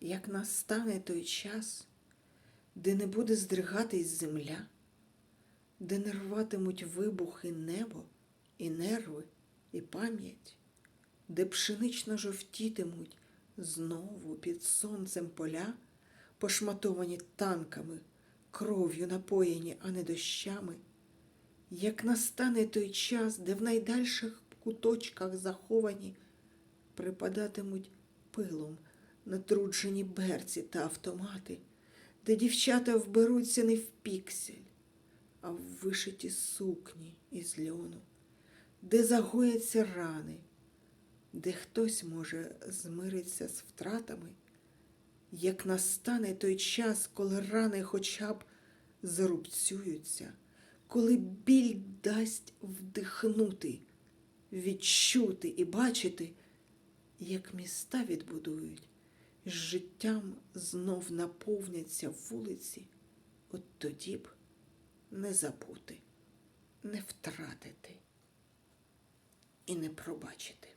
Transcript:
як настане той час, де не буде здригатись земля, де не рватимуть вибухи небо і нерви, і пам'ять, де пшенично жовтітимуть знову під сонцем поля, пошматовані танками, кров'ю напоєні, а не дощами, як настане той час, де в найдальших куточках заховані припадатимуть пилом натруджені берці та автомати, де дівчата вберуться не в піксель, а в вишиті сукні із льону, де загояться рани, де хтось може змириться з втратами, як настане той час, коли рани хоча б зарубцюються, коли біль дасть вдихнути, відчути і бачити, як міста відбудують, з життям знов наповняться вулиці, от тоді б не забути, не втратити і не пробачити.